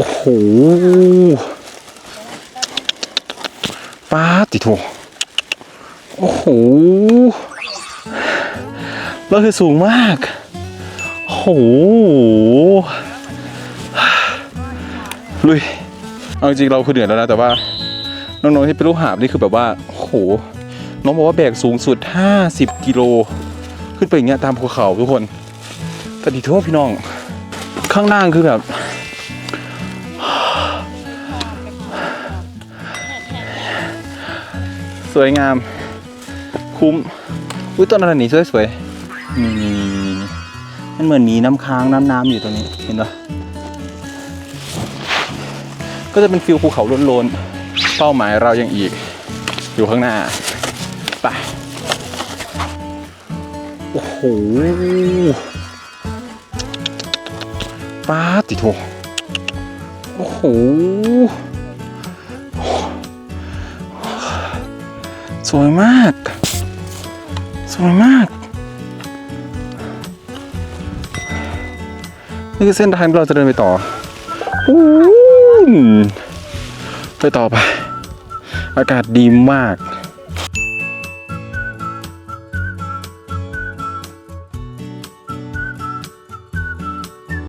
โอ้โหป้าดติโถโอ้โหเราคือสูงมากโอ้โหลุยเอาจริงเราคือเหนื่อยแล้วนะแต่ว่าน้องๆที่เป็นลูกหาบนี่คือแบบว่าโอ้โหน้องบอกว่าแบกสูงสุด 50 กิโล ขึ้นไปอย่างเงี้ยตามภูเขาทุกคนแต่ดีทั่วพี่น้อง ข้างล่างคือแบบ สวยงาม คุ้ม อุ้ยต้นอะไรนี่สวยๆนี่นี่นี่นี่มันเหมือนมีน้ำค้างน้ำน้ำอยู่ตรงนี้เห็นปะก็จะเป็นฟิลภูเขาโลนๆเป้าหมายเรายังอีก อยู่ข้างหน้าไปโอ้โหป้าดติโถโอ้โห สวยมาก สวยมากนี่คือเส้นทางที่เราจะเดินไปต่อไปต่อไป อากาศดีมาก